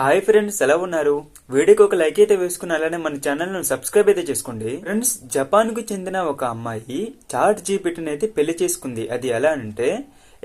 Hi friends ఎలా ఉన్నారు? వీడియోకి ఒక లైక్ అయితే వేసుకుని అలానే మన ఛానల్ను సబ్స్క్రైబ్ అయితే చేసుకోండి. ఫ్రెండ్స్ జపాన్కు చెందిన ఒక అమ్మాయి చాట్ జీపీటీని అయితే పెళ్ళి చేసుకుంది. అది ఎలా అంటే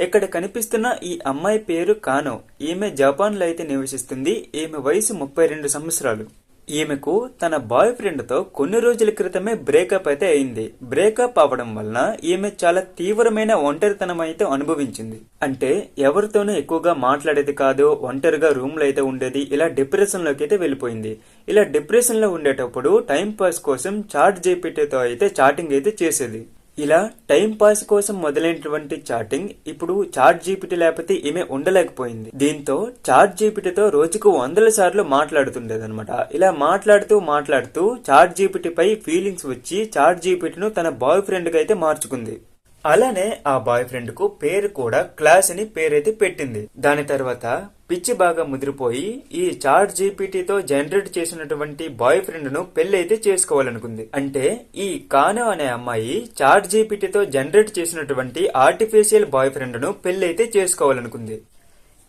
ఇక్కడ కనిపిస్తున్న ఈ అమ్మాయి పేరు కానో. ఈమె జపాన్లో అయితే నివసిస్తుంది. ఈమె వయసు ముప్పై రెండు సంవత్సరాలు. ఈమెకు తన బాయ్ ఫ్రెండ్తో కొన్ని రోజుల క్రితమే బ్రేకప్ అయితే అయింది. బ్రేకప్ అవ్వడం వలన ఈమె చాలా తీవ్రమైన ఒంటరితనం అయితే అనుభవించింది. అంటే ఎవరితోనూ ఎక్కువగా మాట్లాడేది కాదు ఒంటరిగా రూమ్లో అయితే ఉండేది ఇలా డిప్రెషన్లోకి అయితే వెళ్ళిపోయింది. ఇలా డిప్రెషన్లో ఉండేటప్పుడు టైం పాస్ కోసం చాట్ జీపీటీతో అయితే చాటింగ్ అయితే చేసేది. ఇలా టైం పాస్ కోసం మొదలైనటువంటి చాటింగ్ ఇప్పుడు చాట్ జీపీటీ లేకపోతే ఈమె ఉండలేకపోయింది. దీంతో చాట్ జీపీటీతో రోజుకు వందల సార్లు మాట్లాడుతుండేదనమాట ఇలా మాట్లాడుతూ మాట్లాడుతూ చాట్ జీపీటీ పై ఫీలింగ్స్ వచ్చి చాట్ జీపీటీను తన బాయ్ ఫ్రెండ్గా అయితే మార్చుకుంది. అలానే ఆ బాయ్ ఫ్రెండ్కు పేరు కూడా క్లాస్ అని పేరైతే పెట్టింది. దాని తర్వాత పిచ్చి బాగా ముదిరిపోయి ఈ చాట్ జీపీటీతో జనరేట్ చేసినటువంటి బాయ్ ఫ్రెండ్ను పెళ్ళి అయితే చేసుకోవాలనుకుంది. అంటే ఈ కానో అనే అమ్మాయి చాట్ జీపీటీతో జనరేట్ చేసినటువంటి ఆర్టిఫిషియల్ బాయ్ ఫ్రెండ్ను పెళ్ళి అయితే చేసుకోవాలనుకుంది.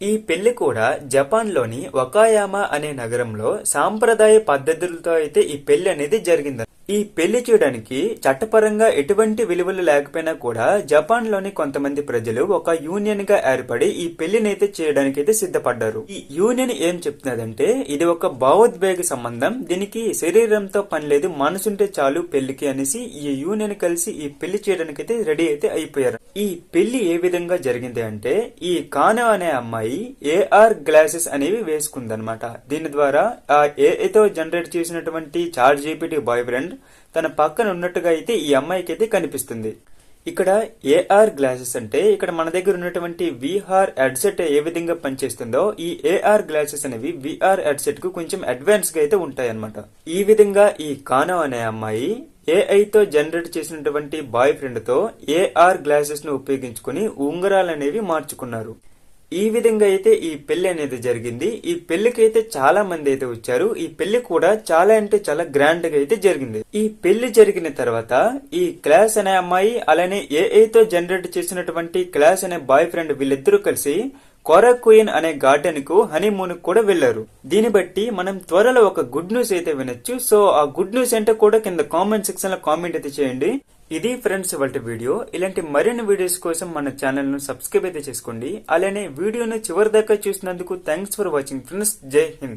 ఈ పెళ్ళి కూడా జపాన్లోని వకాయామా అనే నగరంలో సాంప్రదాయ పద్ధతులతో అయితే ఈ పెళ్ళి అనేది జరిగింది ఈ పెళ్ళి చేయడానికి చట్టపరంగా ఎటువంటి విలువలు లేకపోయినా కూడా జపాన్లోని కొంతమంది ప్రజలు ఒక యూనియన్గా ఏర్పడి ఈ పెళ్ళినైతే చేయడానికి అయితే సిద్ధపడ్డారు. ఈ యూనియన్ ఏం చెప్తున్నదంటే ఇది ఒక భావోద్వేగ సంబంధం. దీనికి శరీరంతో పని లేదు మనసుంటే చాలు పెళ్ళికి అనేసి ఈ యూనియన్ కలిసి ఈ పెళ్ళి చేయడానికి అయితే రెడీ అయితే అయిపోయారు. ఈ పెళ్ళి ఏ విధంగా జరిగింది అంటే ఈ కానో అనే అమ్మాయి ఏఆర్ గ్లాసెస్ అనేవి వేసుకుందనమాట దీని ద్వారా ఆ ఏతో జనరేట్ చేసినటువంటి చార్ట్ జీపీటీ బాయ్ ఫ్రెండ్ తన పక్కన ఉన్నట్టుగా అయితే ఈ అమ్మాయికి అయితే కనిపిస్తుంది. ఇక్కడ ఏఆర్ గ్లాసెస్ అంటే ఇక్కడ మన దగ్గర ఉన్నటువంటి విఆర్ హెడ్సెట్ ఏ విధంగా పనిచేస్తుందో ఈ ఏఆర్ గ్లాసెస్ అనేవి విఆర్ హెడ్సెట్కు కొంచెం అడ్వాన్స్గా అయితే ఉంటాయి అనమాట ఈ విధంగా ఈ కానో అనే అమ్మాయి ఏఐతో జనరేట్ చేసినటువంటి బాయ్ ఫ్రెండ్తో ఏఆర్ గ్లాసెస్ను ఉపయోగించుకుని ఉంగరాలు అనేవి మార్చుకున్నారు. ఈ విధంగా అయితే ఈ పెళ్ళి అనేది జరిగింది. ఈ పెళ్ళికి అయితే చాలా మంది అయితే వచ్చారు. ఈ పెళ్ళి కూడా చాలా అంటే చాలా గ్రాండ్గా అయితే జరిగింది. ఈ పెళ్ళి జరిగిన తర్వాత ఈ క్లాస్ అనే అమ్మాయి అలానే ఏఐతో జనరేట్ చేసినటువంటి క్లాస్ అనే బాయ్ ఫ్రెండ్ వీళ్ళిద్దరూ కలిసి కొరకుయిన్ అనే గార్డెన్కు హనీమూన్ కూడా వెళ్ళారు దీన్ని బట్టి మనం త్వరలో ఒక గుడ్ న్యూస్ అయితే వినొచ్చు. సో ఆ గుడ్ న్యూస్ అంటే కూడా కింద కామెంట్ సెక్షన్లో కామెంట్ అయితే చేయండి. ఇది ఫ్రెండ్స్ ఇవాళ వీడియో. ఇలాంటి మరిన్ని వీడియోస్ కోసం మన ఛానల్ను సబ్స్క్రైబ్ అయితే చేసుకోండి. అలానే వీడియోను చివరి దాకా చూసినందుకు థ్యాంక్స్ ఫర్ వాచింగ్. ఫ్రెండ్స్ జై హింద్.